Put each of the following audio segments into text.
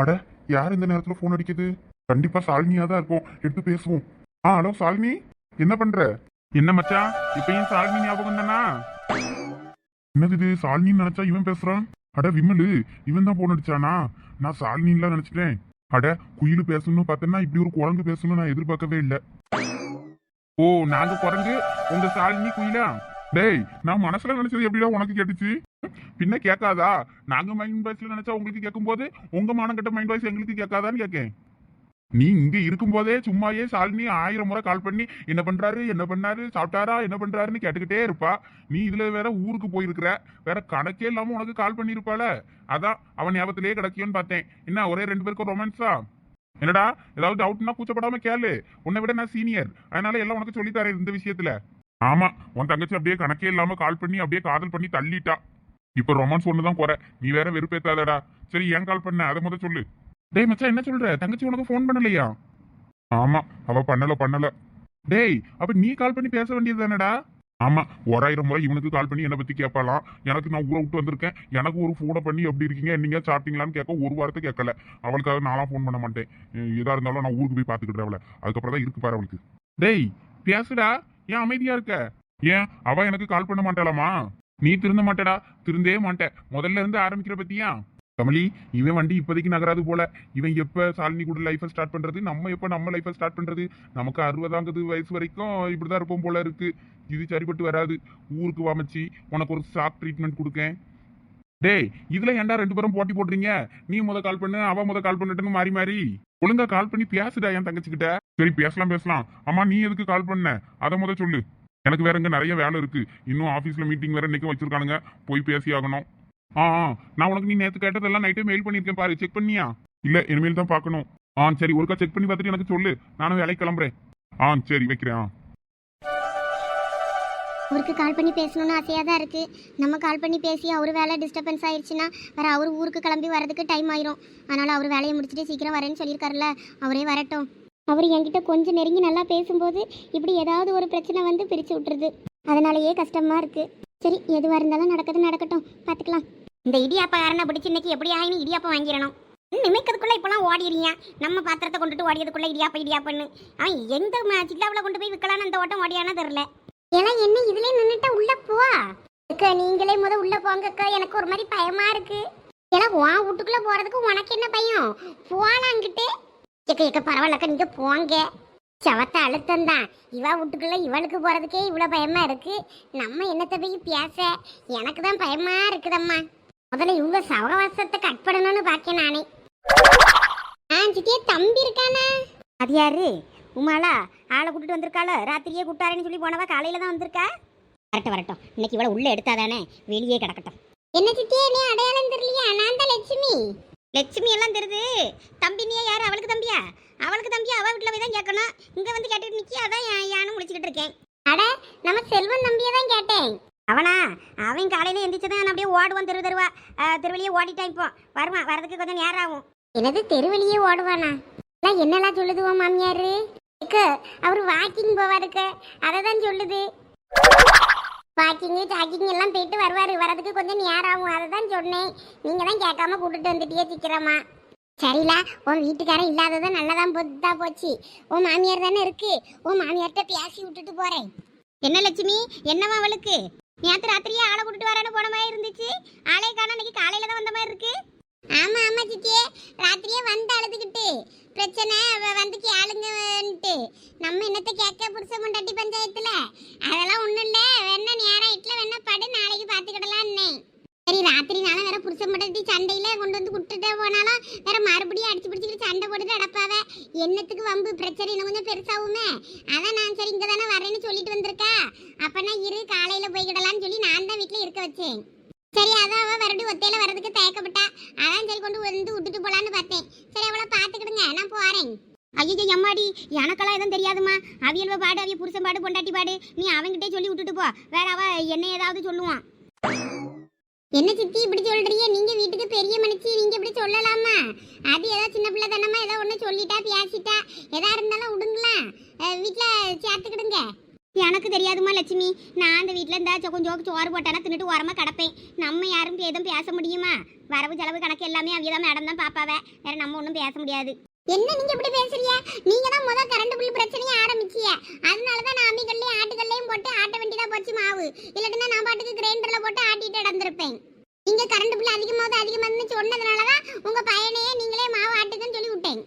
அட யார் இந்த நேரத்துல ஃபோன் அடிக்குது? கண்டிப்பா சாலினியா தான் இருக்கும். எடுத்து பேசுவோம். ஆ ஹலோ சாலினி? என்ன பண்ற? என்ன மச்சான் இப்பயும் சாலினி ஞாபகம் தானா என்னது இது? சாலினின்னு நினைச்சா இவன் பேசுறான்? அட விமலு இவன் தான் போன் அடிச்சானா? நான் சாலினின்லாம் நினைச்சிட்டேன். அட குயிலு பேசணும்னு பார்த்தேன்னா இப்படி ஒரு குரங்கு பேசணும்னு நான் எதிர்பார்க்கவே இல்லை. ஓ நாங்க குரங்கு? உங்க சாலினி குயிலா? டேய் நான் மனசுல நினைச்சது எப்படிடா உனக்கு கேட்டுச்சு? பின்ன கேட்காதா? நாங்க மைண்ட் வாய்ஸ்ல நினைச்சா உங்களுக்கு கேட்கும்போது உங்க மானங்கட்ட மைண்ட் வாய்ஸ் எங்களுக்கு கேட்காதான்னு கேட்கேன். நீ இங்க இருக்கும்போதே சும்மாயே சாலினி ஆயிரம் முறை கால் பண்ணி என்ன பண்றாரு? என்ன பண்ணாரு? சாப்பிட்டாரா? என்ன பண்றாருன்னு கேட்டுக்கிட்டே இருப்பா. நீ இதுல வேற ஊருக்கு போயிருக்கிற. வேற கணக்கே இல்லாம உனக்கு கால் பண்ணிருப்பாள அதான் அவன் ஞாபகத்திலேயே கிடைக்கும்னு பார்த்தேன். என்ன ஒரே ரெண்டு பேருக்கும் ரொமான்ஸா என்னடா ஏதாவது டவுட்னா கூச்சப்படாம கேளு. உன்னை விட நான் சீனியர் அதனால எல்லாம் உனக்கு சொல்லித் தரேன் இந்த விஷயத்துல. ஆமா உன் தங்கச்சி அப்படியே கணக்கே இல்லாம கால் பண்ணி அப்படியே காதல் பண்ணி தள்ளிட்டா. இப்ப ரொமான்ஸ் ஒண்ணுதான் குறை நீ வேற வெறுப்பேத்தாதடா. சரி ஏன் கால் பண்ண? அதை முத சொல்லு. டேய் மச்சான் என்ன சொல்ற? தங்கச்சி உனக்கு ஃபோன் பண்ணலையா? ஆமா அவ பண்ணல பண்ணல. டேய் அப்ப நீ கால் பண்ணி பேச வேண்டியது தானடா? ஆமா ஓராயிரம் முறை இவனுக்கு கால் பண்ணி என்னை பத்தி கேட்பாலாம் எனக்கு நான் ஊரை விட்டு வந்திருக்கேன். எனக்கு ஒரு ஃபோனை பண்ணி எப்படி இருக்கீங்க? நீங்க சாப்பிட்டீங்களான்னு கேட்க ஒரு வாரத்தை கேட்கல. அவளுக்காக நான்லாம் ஃபோன் பண்ண மாட்டேன். எதா இருந்தாலும் நான் ஊருக்கு போய் பாத்துக்கிட்டேன் அவளை. அதுக்கப்புறம் தான் இருக்கு பாரு அவளுக்கு. டேய் பேசுடா. ஏன் அமைதியா இருக்க? ஏன்? அவ எனக்கு கால் பண்ண மாட்டாளாமா? நீ திருந்த மாட்டடா. திருந்தே மாட்டேன். முதல்ல இருந்து ஆரம்பிக்கிற பத்தியா? கமலி இவன் வண்டி இப்போதைக்கு நகராது போல. இவன் எப்ப சாலினி கூட லைஃப் ஸ்டார்ட் பண்றது? நம்ம எப்ப நம்ம லைஃபை ஸ்டார்ட் பண்றது? நமக்கு அறுபதாங்கிறது வயசு வரைக்கும் இப்படிதான் இருப்போம் போல இருக்கு. இது சரிப்பட்டு வராது. ஊருக்கு வாமச்சி உனக்கு ஒரு ஷாக் ட்ரீட்மெண்ட் கொடுக்கேன். டேய் இதுல ஏன்டா ரெண்டு பேரும் போட்டி போடுறீங்க? நீ முத கால் பண்ணு அவ முத கால் பண்ணட்டுன்னு மாறி மாறி. ஒழுங்கா கால் பண்ணி பேசுடா என் தங்கச்சிக்கிட்ட. சரி பேசலாம் பேசலாம். அம்மா நீ எதுக்கு கால் பண்ண? அதை முத சொல்லு. எனக்கு வேற இங்க நிறைய வேலை இருக்கு. இன்னும் ஆஃபீஸில் மீட்டிங் வேற இன்னைக்கு வச்சிருக்கானுங்க. போய் பேசி ஆகணும். ஆ ஆ, நான் உனக்கு நீ நேற்று கேட்டதெல்லாம் நைட்டே மெயில் பண்ணிருக்கேன் பாரு. செக் பண்ணியா? இல்ல இனிமேல் தான் பார்க்கணும். ஆ சரி ஒருக்கா செக் பண்ணி பார்த்துட்டு எனக்கு சொல்லு. நானும் வேலைக்கு கிளம்புறேன். ஆ சரி வைக்கிறேன் ஆ. அவருக்கு கால் பண்ணி பேசணும்னு ஆசையாக தான் இருக்குது நம்ம கால் பண்ணி பேசி அவர் வேலை டிஸ்டர்பன்ஸ் ஆயிடுச்சுன்னா வேறு அவர் ஊருக்கு கிளம்பி வரதுக்கு டைம் ஆயிரும். அதனால் அவர் வேலையை முடிச்சுட்டு சீக்கிரம் வரேன்னு சொல்லியிருக்காருல்ல அவரே வரட்டும். அவர் என்கிட்ட கொஞ்சம் நெருங்கி நல்லா பேசும்போது இப்படி ஏதாவது ஒரு பிரச்சனை வந்து பிரித்து விட்டுருது. அதனாலயே கஷ்டமாக இருக்குது சரி எதுவாக இருந்தாலும் நடக்கிறது நடக்கட்டும். பார்த்துக்கலாம் இந்த இடியாப்பக்காரனை பிடிச்சி இன்னைக்கு எப்படி ஆயினு இடியாப்பம் வாங்கிடணும். நிமைக்கிறதுக்குள்ள இப்போலாம் ஓடிடுறீங்க. நம்ம பாத்திரத்தை கொண்டுட்டு ஓடியதுக்குள்ளே இடியாப்ப இடியாப்பன்னு. அவன் எந்த சில்லாவில் கொண்டு போய் விற்கலான்னு அந்த ஓட்டம் ஓடியானா தெரில ஏன்னா என்ன இதுலேயே நின்றுட்டா உள்ளே போ. அக்கா நீங்களே முத உள்ள போங்கக்கா எனக்கு ஒரு மாதிரி பயமா இருக்கு. ஏன்னா உன் வீட்டுக்குள்ள போறதுக்கு உனக்கு என்ன பயம்? போலாங்கிட்டு எக்க எக்க பரவாயில்லக்கா நீங்க போங்க. சவத்த அழுத்தம் தான் இவ வீட்டுக்குள்ள இவளுக்கு போறதுக்கே இவ்வளவு பயமா இருக்கு. நம்ம என்னத்த போய் பேச? எனக்கு தான் பயமா இருக்குதம்மா. முதல்ல இவங்க சவகாசத்தை கட் பண்ணணும்னு பாக்கேன் நானே. ஆ சித்தியே தம்பி இருக்கானா? அது யாரு? உமாளா? ஆளை கூட்டிட்டு வந்திருக்காள? ராத்திரியே கூட்டாரேன்னு சொல்லி போனவா? காலையில தான் வந்திருக்கா? வரட்டும் வரட்டும். இன்னைக்கு இவள உள்ள எடுத்தாதானே வெளியே கிடக்கட்டும். என்ன சித்தியே நீ அடையாளம் தெரியலையா? நான் தான் லட்சுமி. லட்சுமி எல்லாம் தெரியுது. தம்பி நீ அவளுக்கு தம்பியா? அவளுக்கு தம்பியா? அவள் வீட்டில் போய் தான் கேட்கணும். இங்கே வந்து கேட்டுட்டு நிற்கி அதான் யானும் முடிச்சுக்கிட்டு இருக்கேன். அட நம்ம செல்வன் தம்பியை தான் கேட்டேன். அவனா? அவன் காலையில் எந்திரிச்சதான் நான் அப்படியே ஓடுவான் தெரு தெருவா. தெருவழியே ஓடிட்டான் இப்போ. வருவான் வரதுக்கு கொஞ்சம் நேரம் ஆகும். என்னது தெருவழியே ஓடுவானா? எல்லாம் என்னெல்லாம் சொல்லுதுவோம் மாமியார்? அவர் வாக்கிங் போவாருக்கு. அதை தான் சொல்லுது. வாக்கிங்கு ஜாக்கிங் எல்லாம் போயிட்டு வருவாரு. வரதுக்கு கொஞ்சம் நேரம் ஆகும். அதை தான் சொன்னேன். நீங்கள் தான் கேட்காம கூட்டிட்டு வந்துட்டியே சிக்கிறமா சரிலா உன் வீட்டுக்காரன் இல்லாததான் நல்லதான் பொத்தா போச்சு. உன் மாமியார் தானே இருக்கு. உன் மாமியார்கிட்ட பேசி விட்டுட்டு போறேன். என்ன லட்சுமி? என்னவா அவளுக்கு? நேற்று ராத்திரியே ஆளை கூட்டிட்டு வரேன்னு போன மாதிரி இருந்துச்சு. ஆளே காண இன்னைக்கு காலையில தான் வந்த மாதிரி இருக்கு. ஆமா ஆமா சித்தியே. ராத்திரியே வந்து அழுதுகிட்டு. பிரச்சனை அவ வந்து கேளுங்கன்ட்டு நம்ம என்னத்த கேட்க புருஷ முண்டாட்டி பஞ்சாயத்துல? அதெல்லாம் ஒண்ணும் இல்ல. வேணா நேரம் இட்ல வேணா படு நாளைக்கு பாத்துக்கிடலான்னே சரி ராத்திரி நாளும் வேற புருஷ முண்டாட்டி சண்டையில கொண்டு வந்து விட்டுட்டே போனாலும் வேற மறுபடியும் அடிச்சு பிடிச்சிட்டு சண்டை போட்டுட்டு அடப்பாவ என்னத்துக்கு வம்பு பிரச்சனை இன்னும் கொஞ்சம் பெருசாகுமே. அதான் நான் சரி இங்க தானே வரேன்னு சொல்லிட்டு வந்திருக்கா. அப்பனா இரு காலையில போய்கிடலாம்னு சொல்லி நான் தான் வீட்டுல இருக்க வச்சேன். சரி அதான் அவ மறுபடியும் ஒத்தையில வரதுக்கு தயக்கப்பட்டா. அதான் சரி கொண்டு வந்து விட்டுட்டு போலான்னு பார்த்தேன். சரி அவளை பாத்துக்கிடுங்க நான் போறேன். ஐயோ எம்மாடி எனக்கெல்லாம் எதுவும் தெரியாதுமா அவியல்வ பாடு அவிய புருஷன் பாடு பொண்டாட்டி பாடு. நீ அவங்கிட்டே சொல்லி விட்டுட்டு போ. வேற அவ என்ன ஏதாவது சொல்லுவான். என்ன சித்தி இப்படி சொல்றீங்க? நீங்க வீட்டுக்கு பெரிய மனுச்சி நீங்க இப்படி சொல்லலாமா? அது ஏதோ சின்ன பிள்ளை தானமா ஏதோ ஒண்ணு சொல்லிட்டா பேசிட்டா எதா இருந்தாலும் விடுங்களா வீட்டுல சேர்த்துக்கிடுங்க. எனக்கு தெரியாதுமா லட்சுமி. நான் அந்த வீட்டில் இருந்தா சொ- கொஞ்சம் சோறு போட்டானா தின்னுட்டு உரமா கிடப்பேன். நம்ம யாரும் எதுவும் பேச முடியுமா? வரவு செலவு கணக்கு எல்லாமே அவிய தான் மேடம் தான் பாப்பாவே. வேற நம்ம ஒன்றும் பேச முடியாது. என்ன நீங்க இப்படி பேசுறீங்க? நீங்க தான் முத கரண்ட் பில் பிரச்சனையை ஆரம்பிச்சிய. அதனால தான் நான் அம்மிக்கல்லையும் ஆட்டுக்கல்லையும் போட்டு ஆட்ட வேண்டியதா போச்சு மாவு. இல்லாட்டினா நான் பாட்டுக்கு கிரைண்டர்ல போட்டு ஆட்டிட்டு நடந்திருப்பேன். நீங்க கரண்ட் பில் அதிகமாவது அதிகமாதுன்னு சொன்னதுனால தான் உங்க பையனையே நீங்களே மாவு ஆட்டுக்குன்னு சொல்லி விட்டேன்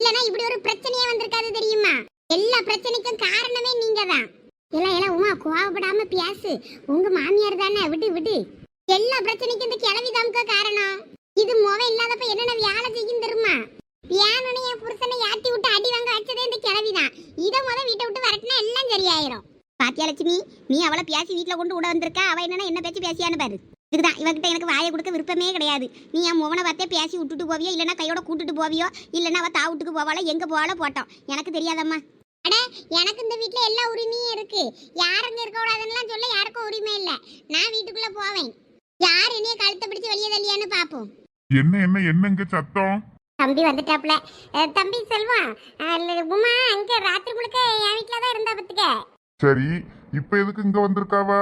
இல்லனா இப்படி ஒரு பிரச்சனையே வந்திருக்காது தெரியுமா எல்லா பிரச்சனைக்கும் காரணமே நீங்க தான் இல்ல இல்ல உமா கோவப்படாம பேசு உங்க மாமியார் தானே விடு விடு எல்லா பிரச்சனைக்கும் இந்த கிளவி தாம்க்க காரணம் இது முக இல்லாதப்ப என்னென்ன வேலை செய்யும் தெரியுமா பியானோட என் புருஷனை யாத்தி விட்டு அடி வாங்க வச்சதே இந்த கிளவி தான் இதை முத வீட்டை விட்டு வரட்டினா எல்லாம் சரியாயிரும் பாத்தியா லட்சுமி நீ அவளை பேசி வீட்டுல கொண்டு விட வந்திருக்க அவ என்னன்னா என்ன பேச்சு பேசியான்னு பாரு இதுதான் இவகிட்ட எனக்கு வாயை கொடுக்க விருப்பமே கிடையாது நீ என் முகனை பார்த்தே பேசி விட்டுட்டு போவியோ இல்லைன்னா கையோட கூட்டிட்டு போவியோ இல்லைன்னா அவ தாவுட்டுக்கு போவாளோ எங்க போவாளோ போட்டோம். எனக்கு தெரியாதம்மா. அட எனக்கு இந்த வீட்ல எல்லா உரிமையும் இருக்கு. யாருங்க இருக்க கூடாதுன்னு சொல்ல யாருக்கும் உரிமை இல்ல. நான் வீட்டுக்குள்ள போவேன். யார் என்னைய கழுத்தை பிடிச்சு வெளியே தள்ளியான்னு பாப்போம். என்ன என்ன என்னங்க சத்தம்? தம்பி வந்துட்டாப்ல தம்பி செல்வம் அஹ், உமா அங்க ராத்திரி முழுக்க என் வீட்டுல தான் இருந்தா பத்துக்க. சரி இப்ப எதுக்கு இங்க வந்திருக்காவா?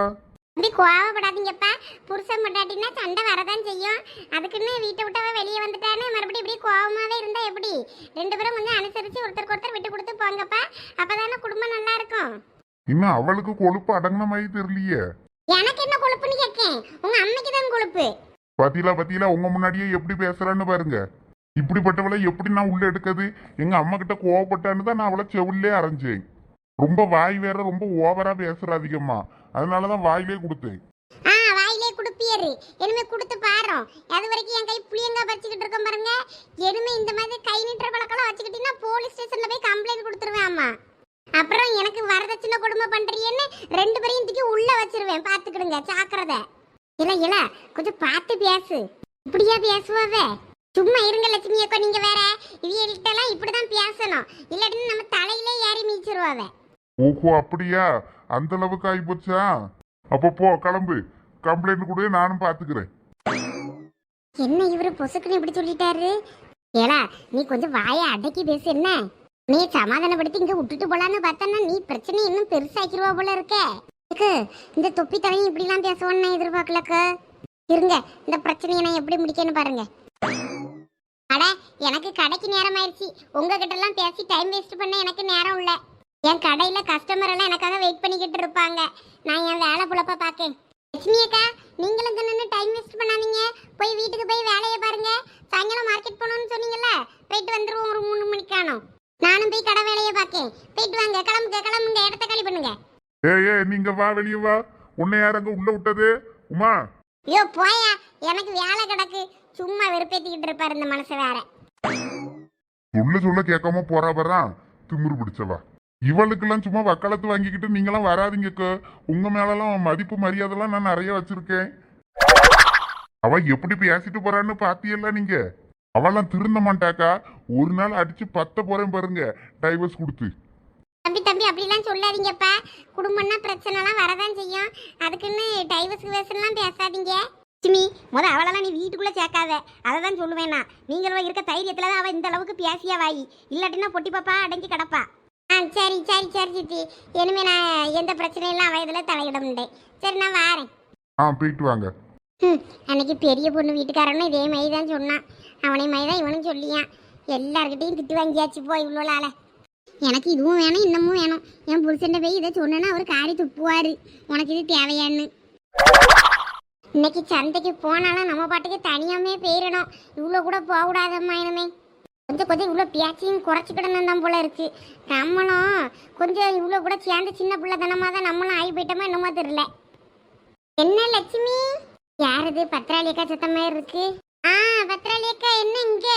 தம்பி கோவப்படாதீங்கப்பா. புருஷன் பொண்டாட்டினா சண்டை வரதான் செய்யும். அதுக்குன்னு வீட்டை விட்டு வெளியே வந்துட்டான்னு மறுபடியும் இப்படி கோவமாவே இருந்தா எப்படி? ரெண்டு பேரும் கொஞ்சம் அனுசரிச்சு ஒருத்தருக்கு ஒருத்தர் விட்டு கொடுத்து போங்கப்பா. அப்பதானே குடும்பம் நல்லா இருக்கும். இன்னும் அவளுக்கு கொழுப்பு அடங்கின மாதிரி தெரியலையே. எனக்கு என்ன கொழுப்புன்னு கேட்கேன்? உங்க அம்மைக்கு தான் கொழுப்பு. பத்தியில பத்தியில உங்க முன்னாடியே எப்படி பேசுறான்னு பாருங்க. இப்படிப்பட்டவளை எப்படி நான் உள்ள எடுக்கிறது? எங்க அம்மா கிட்ட கோவப்பட்டான்னு தான் நான் அவளை செவிலே அரைஞ்சேன். ரொம்ப வாய் வேற ரொம்ப ஓவரா பேசுற அதிகமா அதனாலதான் வாயிலே கொடுத்தேன். ஆ வாயிலே குடுப்பியரு இனிமே கொடுத்து பாரோம் அது வரைக்கும் என் கை புளியங்கா வச்சுக்கிட்டு இருக்கோம் பாருங்க. இனிமே இந்த மாதிரி கை நீட்டுற பழக்கெல்லாம் வச்சுக்கிட்டீங்கன்னா போலீஸ் ஸ்டேஷன்ல போய் கம்ப்ளைண்ட் கொடுத்துருவேன் அம்மா. அப்புறம் எனக்கு வரதட்சணை கொடுமை பண்றீன்னு ரெண்டு பேரையும் தூக்கி உள்ள வச்சிருவேன். பாத்துக்கிடுங்க ஜாக்கிரதை. இல்ல இல்ல கொஞ்சம் பார்த்து பேசு. இப்படியா பேசுவாவே? சும்மா இருங்க லட்சுமி அக்கா நீங்க வேற. இவங்கள்ட்ட எல்லாம் இப்படிதான் பேசணும். இல்லாட்டினா நம்ம தலையிலே ஏறி மீச்சிருவாவே. ஓஹோ அப்படியா? அந்த அளவுக்கு ஆயிப்போச்சா? அப்போ போ கிளம்பு. கம்ப்ளைண்ட் கூட நானும் பாத்துக்கிறேன். என்ன இவரு பொசுக்குன்னு இப்படி சொல்லிட்டாரு? ஏலா நீ கொஞ்சம் வாயை அடக்கி பேசு என்ன? நீ சமாதானப்படுத்தி இங்க விட்டுட்டு போலான்னு பார்த்தனா நீ பிரச்சனை இன்னும் பெருசாக்கிடுவா போல இருக்க. இந்த தொப்பி தலையும் இப்படிலாம் பேசுவோன்னு நான் எதிர்பார்க்கலக்க? இருங்க இந்த பிரச்சனையை நான் எப்படி முடிக்கன்னு பாருங்க. அட எனக்கு கடைக்கு நேரம் ஆயிடுச்சு உங்ககிட்ட எல்லாம் பேசி டைம் வேஸ்ட் பண்ண எனக்கு நேரம் இல்லை. என் கடையில கஸ்டமர் எல்லாம் எனக்காக வெயிட் பண்ணிக்கிட்டு இருப்பாங்க. நான் என் வேலை புழப்ப பாக்கேன் லட்சுமி அக்கா நீங்களும் தானே டைம் வேஸ்ட் பண்ணாதீங்க. போய் வீட்டுக்கு போய் வேலையை பாருங்க. சாயங்காலம் மார்க்கெட் போகணும்னு சொன்னீங்கல்ல போயிட்டு வந்துருவோம் ஒரு மூணு மணிக்கானோ நானும் போய் கடை வேலையை பார்க்கேன். போயிட்டு வாங்க கிளம்புங்க கிளம்புங்க இடத்த காலி பண்ணுங்க. ஏய் ஏய் நீங்க வா வெளியே வா. உன்னை யார் அங்க உள்ள விட்டது? உமா. ஐயோ போயா. எனக்கு வேலை கிடக்கு. சும்மா வெறுப்பேத்திக்கிட்டு இருப்பாரு இந்த மனசு வேற. சொல்ல சொல்ல கேட்காம போறா பரான் திமிரு பிடிச்சவா. இவளுக்கெல்லாம் சும்மா வக்காலத்து வாங்கிக்கிட்டு நீங்களாம் வராதீங்கக்கோ. உங்க மேலலாம் மதிப்பு மரியாதைலாம் நான் நிறைய வச்சிருக்கேன். அவ எப்படி பேசிட்டு போறான்னு பாத்தியல்ல நீங்க? அவெல்லாம் திருந்த மாட்டாக்கா. ஒரு நாள் அடிச்சு பத்த போறேன் பாருங்க. டைவர்ஸ் கொடுத்து. தம்பி தம்பி அப்படிலாம் சொல்லாதீங்கப்பா. குடும்பம்னா பிரச்சனைலாம் வரதான் செய்யும். அதுக்குன்னு டைவர்ஸ் வேசன்லாம் பேசாதீங்க. லட்சுமி முத அவளெல்லாம் நீ வீட்டுக்குள்ள சேர்க்காத. அதை தான் சொல்லுவேன் நான். நீங்களும் இருக்க தைரியத்தில் தான் அவள் இந்த அளவுக்கு பேசியா வாயி இல்லாட்டினா பொட்டி பாப்பா அடங்கி கிடப்பா. ஆ சரி சரி சரி சித்தி. இனிமே நான் எந்த பிரச்சனையெல்லாம் அவ இதில் தலையிட முடியேன் சரி நான் வாரேன். ஆ போயிட்டு வாங்க. ம் அன்னைக்கு பெரிய பொண்ணு வீட்டுக்காரனும் இதே மாதிரி தான் சொன்னான். அவனை மாதிரி தான் இவனும் சொல்லியான். எல்லார்கிட்டையும் திட்டு வாங்கியாச்சு போ இவ்வளோ ஆள எனக்கு இதுவும் வேணும் இன்னமும் வேணும். என் புருஷன் போய் இதை சொன்னேன்னா அவர் காரி துப்புவார். உனக்கு இது தேவையான்னு. இன்னைக்கு சந்தைக்கு போனாலும் நம்ம பாட்டுக்கு தனியாமே போயிடணும். இவ்வளோ கூட போகக்கூடாதம்மா இனிமே. கொஞ்சம் கொஞ்சம் இவ்வளோ பேச்சையும் குறைச்சிக்கிடணும் தான் போல இருக்கு. நம்மளும் கொஞ்சம் இவ்வளோ கூட சேர்ந்து சின்ன பிள்ளை தனமாக தான் நம்மளும் ஆகி போயிட்டோமா என்னமோ தெரியல. என்ன லட்சுமி? யாரது? பத்திராளியக்கா சத்த மாதிரி இருக்கு. ஆ பத்திராளியக்கா என்ன இங்க?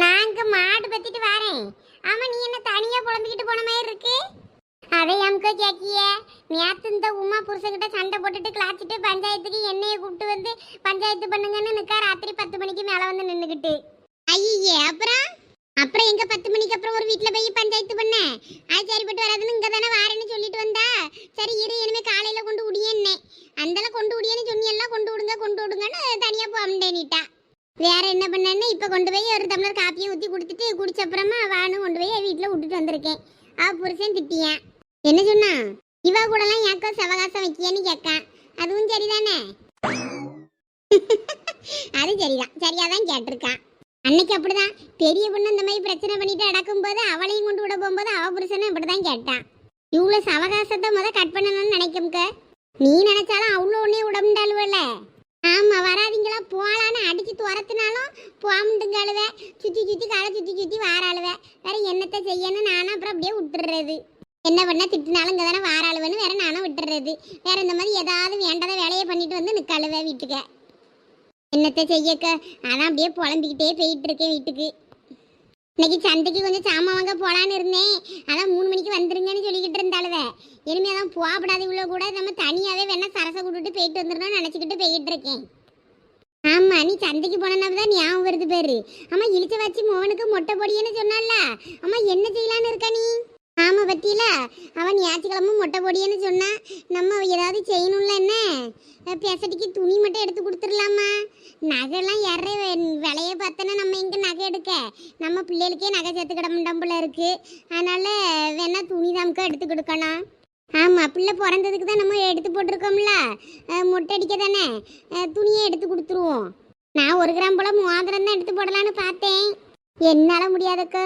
நான் இங்க மாடு பத்திட்டு வரேன். ஆமா நீ என்ன தனியா புலம்பிக்கிட்டு போன மாதிரி இருக்கு? அதை எம்கோ கேக்கிய? நேத்து இந்த உமா புருஷன்கிட்ட சண்டை போட்டுட்டு கிளாச்சிட்டு பஞ்சாயத்துக்கு என்னைய கூப்பிட்டு வந்து பஞ்சாயத்து பண்ணுங்கன்னு நிக்கா ராத்திரி பத்து மணிக்கு மேல வந்து நின்னுக்கிட்டு. ஐயே அப்புறம்? அப்புறம் எங்க பத்து மணிக்கு அப்புறம் ஒரு வீட்டுல போய் பஞ்சாயத்து பண்ண? அது சரிப்பட்டு வராதுன்னு இங்க தானே வாரேன்னு சொல்லிட்டு வந்தா? சரி இரு இனிமே காலையில கொண்டு உடியன்னே அந்தளவு கொண்டு விடியன்னு சொன்னியெல்லாம் கொண்டு விடுங்க கொண்டு விடுங்கன்னு தனியா போம்டேனிட்டா வேற என்ன பண்ணேன்னு இப்ப கொண்டு போய் ஒரு டம்ளர் காப்பியை ஊத்தி கொடுத்துட்டு குடிச்ச அப்புறமா வானு கொண்டு போய் வீட்டுல விட்டுட்டு வந்திருக்கேன். அவ புருஷன் திட்டியான் என்ன சொன்னா? இவ கூடலாம் ஏக்கோ சவகாசம் வைக்கியன்னு கேட்கான் அதுவும் சரிதானே? அது சரிதான். சரியாதான் கேட்டிருக்கான் அன்னைக்கு அப்படிதான். பெரிய பொண்ணு இந்த மாதிரி பிரச்சனை பண்ணிட்டு அடக்கும் போது அவளையும் கொண்டு விட போகும்போது அவ புருஷனும் இப்படிதான் கேட்டான். இவ்வளோ சவகாசத்தை முத கட் பண்ணணும்னு நினைக்கும்க நீ நினைச்சாலும் அவ்வளோ ஒன்னே விடமுண்டாளுவல்ல ஆமா வராதிங்களா? போகலான்னு அடிச்சு துரத்துனாலும் போமுண்டுங்காளுவ சுற்றி சுற்றி காலை சுற்றி சுற்றி வார வாராளுவ. வேற என்னத்தை செய்யணும்? நானும் அப்புறம் அப்படியே விட்டுடுறது என்ன பண்ண திட்டினாலும் இங்கே தானே வாராளுவன்னு வேற நானும் விட்டுடுறது வேற இந்த மாதிரி ஏதாவது வேண்டாத வேலையை பண்ணிட்டு வந்து நிற்காளுவ வீட்டுக்கு. என்னத்தை செய்யக்க? அதான் அப்படியே புலம்பிக்கிட்டே போயிட்டு இருக்கேன் வீட்டுக்கு. இன்னைக்கு சந்தைக்கு கொஞ்சம் சாமான் வாங்க போகலான்னு இருந்தேன். அதான் மூணு மணிக்கு வந்துருங்கன்னு சொல்லிக்கிட்டு இருந்தாளுவ. இனிமே அதான் போகப்படாது இவ்வளோ கூட நம்ம தனியாகவே வேணா சரசை கூட்டுட்டு போயிட்டு வந்துடணும்னு நினச்சிக்கிட்டு போயிட்டு இருக்கேன் ஆமா நீ சந்தைக்கு போனனால தான் ஞாபகம் வருது பேரு. அம்மா இழிச்ச வச்சு மோகனுக்கு மொட்டை பொடியன்னு சொன்னால அம்மா என்ன செய்யலான்னு இருக்க நீ? ஆமா பத்தியில? அவன் ஞாயிற்றுக்கிழமை மொட்டை பொடியன்னு சொன்னா நம்ம ஏதாவது செய்யணும்ல என்ன? அஹ் பெசடிக்கு துணி மட்டும் எடுத்து கொடுத்துடலாமா? நகைலாம் இற விலைய பார்த்தோன்னா நம்ம எங்க நகை எடுக்க? நம்ம பிள்ளைகளுக்கே நகை சேர்த்து கிடமுண்டம்புல இருக்கு. அதனால வேணா துணி தாமுக்கா எடுத்து கொடுக்கணும். ஆமாம் பிள்ளை பிறந்ததுக்கு தான் நம்ம எடுத்து போட்டிருக்கோம்ல. மொட்டை அடிக்க தானே? துணியை எடுத்து கொடுத்துருவோம். நான் ஒரு கிராம் போல் மோதிரம் தான் எடுத்து போடலான்னு பார்த்தேன். என்னால் முடியாதுக்கு.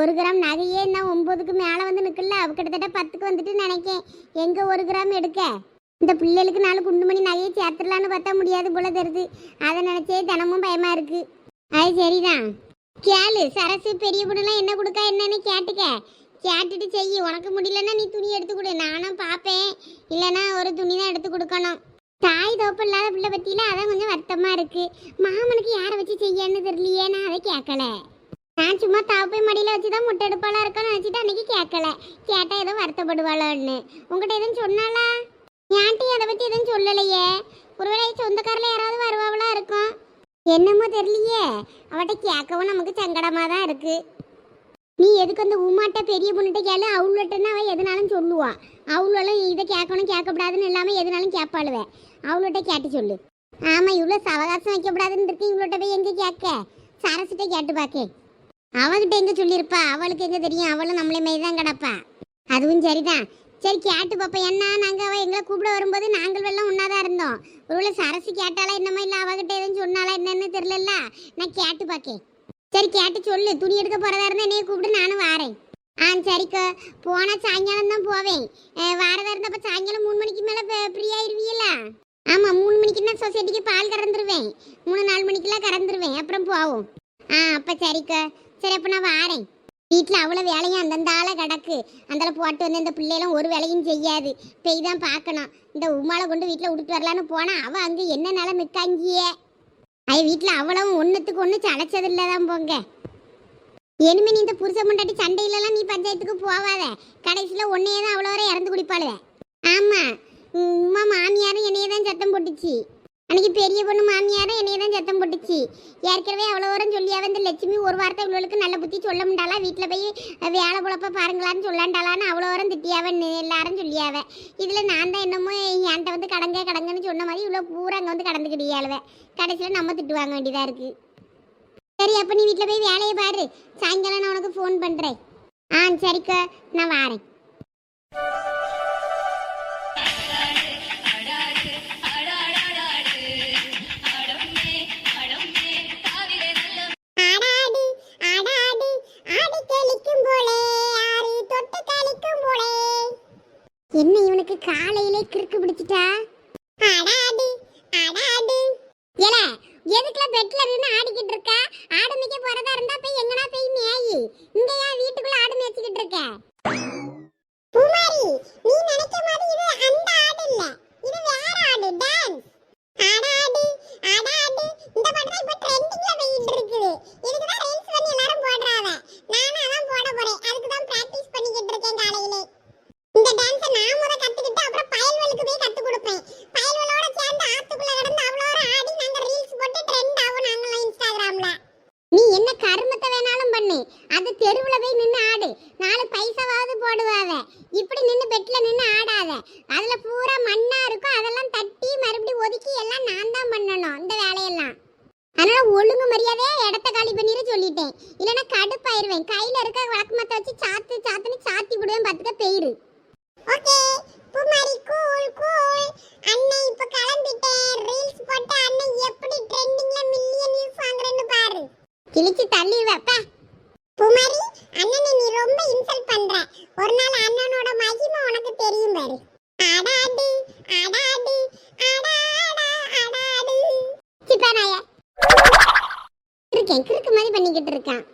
ஒரு கிராம் நகையே நான் ஒம்பதுக்கு மேலே வந்து நிற்கல கிட்டத்தட்ட பத்துக்கு வந்துட்டு நினைக்கேன். எங்கே ஒரு கிராம் எடுக்க? இந்த பிள்ளைகளுக்கு நாலு குண்டுமணி நகையை சேர்த்துடலான்னு பார்த்தா முடியாது போல தருது அதை நினச்சே தினமும் பயமாக இருக்கு. அது சரிதான். கேளு சரசு பெரிய பொண்ணுலாம் என்ன கொடுக்கா என்னன்னு கேட்டுக்க. கேட்டுட்டு செய். உனக்கு முடியலன்னா நீ துணி எடுத்து கொடு நானும் பார்ப்பேன். இல்லைன்னா ஒரு துணி தான் எடுத்து கொடுக்கணும். தாய் தோப்பு இல்லாத பிள்ளை பத்தியில அதான் கொஞ்சம் வருத்தமா இருக்கு. மாமனுக்கு யாரை வச்சு செய்யன்னு தெரியலையே நான் அதை கேட்கல. நான் சும்மா தாப்பை மடியில் வச்சு தான் முட்டை எடுப்பாளா இருக்கான்னு நினச்சிட்டு அன்றைக்கி கேட்கல. கேட்டால் எதுவும் வருத்தப்படுவாளோன்னு. உங்ககிட்ட எதுவும் சொன்னாளா? ஏன்ட்டி அதை பற்றி எதுவும் சொல்லலையே. ஒருவேளை சொந்தக்காரில் யாராவது வருவாங்களா இருக்கும். என்னமோ தெரியலையே. அவட்ட கேட்கவும் நமக்கு சங்கடமாக தான் இருக்குது நீ எதுக்கு அந்த உமாட்ட பெரிய பொண்ணுகிட்ட கேளு? அவள்கிட்டன்னா அவள் எதுனாலும் சொல்லுவான் அவளும் இதை கேட்கணும் கேட்கக்கூடாதுன்னு இல்லாமல் எதுனாலும் கேட்பாளுவேன் அவள்கிட்ட கேட்டு சொல்லு. ஆமாம் இவ்வளோ சவகாசம் வைக்கப்படாதுன்னு இருக்கு. இவ்வளோட்ட போய் எங்கே கேட்க? சரசிட்ட கேட்டு பார்க்கேன் அவகிட்ட எங்கே சொல்லியிருப்பா? அவளுக்கு எங்கே தெரியும்? அவளும் நம்மளே மாரி தான் கிடப்பா. அதுவும் சரிதான். சரி கேட்டு பாப்பா என்ன நாங்கள் அவள் எங்களை கூப்பிட வரும்போது நாங்கள் எல்லாம் ஒன்றா தான் இருந்தோம். ஒருவேளை சரசு கேட்டாலா என்னமோ இல்லை அவகிட்ட எதுவும் சொன்னாலா என்னன்னு தெரியல நான் கேட்டு பார்க்கேன் சரி கேட்டு சொல்லு. துணி எடுக்க போறதா இருந்தா என்னைய கூப்பிட்டு நானும் வாரேன். ஆ சரிக்கா. போனால் சாயங்காலம் தான் போவேன். அஹ் வாரதா இருந்தப்ப சாயங்காலம் மூணு மணிக்கு மேலே ஃப்ரீ ஆமாம் மூணு மணிக்கு தான் சொசைட்டிக்கு பால் கறந்துருவேன். மூணு நாலு மணிக்கெல்லாம் கறந்துருவேன். அப்புறம் போவோம். ஆ அப்போ சரிக்கா. சரி அப்போ நான் வாரேன். வீட்டில் அவ்வளோ வேலையும் அந்தந்த ஆளை கிடக்கு. அந்தால போட்டு வந்து இந்த பிள்ளையெல்லாம் ஒரு வேலையும் செய்யாது. போய் தான் பார்க்கணும். இந்த உமாலை கொண்டு வீட்டில் விட்டுட்டு வரலான்னு போனால் அவள் அங்கே என்ன நிலை நிற்காங்கியே ஐ வீட்டில் அவ்வளவும் ஒன்றுத்துக்கு ஒன்று சளைச்சதில்ல தான் போங்க. இனிமே நீ இந்த புருஷ முண்டாட்டி சண்டையிலலாம் நீ பஞ்சாயத்துக்கு போவாத. கடைசியில் ஒன்னையே தான் அவ்வளோ வரை இறந்து குடிப்பாளுவ. ஆமாம் உமா மாமியாரும் என்னையே தான் சத்தம் போட்டுச்சு. அன்னைக்கு பெரிய பொண்ணு மாமியாரும் என்னைய தான் சத்தம் போட்டுச்சு. ஏற்கனவே அவ்வளோ வரும் சொல்லியாவே இந்த லட்சுமி ஒரு வார்த்தை இவ்வளோக்கு நல்ல புத்தி சொல்ல முடியாளா வீட்டில் போய் வேலை குழப்ப பாருங்களான்னு சொல்லாண்டாளான்னு அவ்வளோ வரம் திட்டியாவன் எல்லாரும் சொல்லியாவ. இதில் நான் தான் என்னமோ என்கிட்ட வந்து கடங்க கடங்கன்னு சொன்ன மாதிரி இவ்வளோ பூரா அங்கே வந்து கடந்துக்கிட்டியாளுவ கடைசியில் நம்ம திட்டு வாங்க வேண்டியதாக இருக்குது சரி அப்போ நீ வீட்டில் போய் வேலையை பாரு. சாயங்காலம் நான் உனக்கு ஃபோன் பண்ணுறேன் ஆ சரிக்கா. நான் வாரேன். என்ன இவனுக்கு காலையிலே கிறுக்கு பிடிச்சிட்டா? அடாடி அடாடி. ஏல எதுக்குல பெட்ல நின்னு ஆடிக்கிட்டு இருக்க? ஆடு மேய்க்க போறதா இருந்தா போய் எங்கனா போய் மேயி? இங்க ஏன் வீட்டுக்குள்ள ஆடு மேய்ச்சிக்கிட்டு இருக்க? பூமாரி நீ நினைச்ச மாதிரி இது அந்த ஆடு இல்ல. இது வேற ஆடு டான்ஸ் அடாடி அடாடி. இந்த பாட்டு தான் இப்ப ட்ரெண்டிங்ல போயிட்டு இருக்குது. இதுக்கு தான் ரீல்ஸ் பண்ணி எல்லாரும் போடுறாங்க. நானும் அதான் போட போறேன். அதுக்கு தான் பிராக்டீஸ் பண்ணிக்கிட்டு இருக்கேன் காலையிலே இந்த டான்ஸை நான் முத கத்துக்கிட்டு அப்புறம் பயல்வலுக்கு போய். கத்து கொடுப்பேன் பயல்வலோட சேர்ந்து ஆத்துக்குள்ள கிடந்து அவ்வளோ ஆடி நாங்க ரீல்ஸ் போட்டு ட்ரெண்ட் ஆகும் நாங்களாம் இன்ஸ்டாகிராம்ல நீ என்ன கருமத்தை வேணாலும் பண்ணு. அது தெருவில் போய் நின்று ஆடு. நாலு பைசாவாவது போடுவாத இப்படி நின்று பெட்டில் நின்று ஆடாத. அதில் பூரா மண்ணாக இருக்கும். அதெல்லாம் தட்டி மறுபடியும் ஒதுக்கி எல்லாம் நான் தான் பண்ணணும் இந்த வேலையெல்லாம். அதனால ஒழுங்கு மரியாதையா இடத்த காலி பண்ணிட சொல்லிட்டேன். இல்லைன்னா கடுப்பாயிருவேன். கையில் இருக்க விளக்கமத்தை வச்சு சாத்து சாத்துன்னு சாத்தி விடுவேன். பார்த்துக்க பெயிரு. ஓகே உப்பு மாதிரி கூல் கூல் அண்ணே இப்ப கிளம்பிட்டேன். ரீல்ஸ் போட்டு அண்ணே எப்படி ட்ரெண்டிங்ல மில்லியன் வியூஸ் வாங்குறேன்னு பாரு. கிழிச்சு தள்ளி வைப்ப குமாரி அண்ணனை நீ ரொம்ப இன்சல்ட் பண்ற. ஒரு நாள் அண்ணனோட மகிமை உனக்கு தெரியும் பாரு. அடாடு அடாடு அடாடா அடாடு சிப்பானாய இருக்கேன் கிறுக்கு மாதிரி பண்ணிக்கிட்டு இருக்கான்.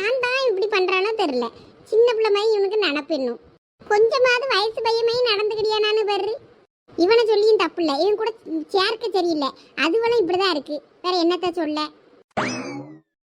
ஏன் தான் இப்படி பண்றானோ தெரியல. சின்ன பிள்ளை மாதிரி இவனுக்கு நினப்பிடணும் கொஞ்சமாவது வயசு பையமையும் மாதிரி நானு பாரு. இவனை சொல்லியும் தப்பு இல்லை. இவன் கூட சேர்க்க சரியில்லை. அதுவெல்லாம் இப்படிதான் இருக்கு. வேற என்னத்த சொல்ல?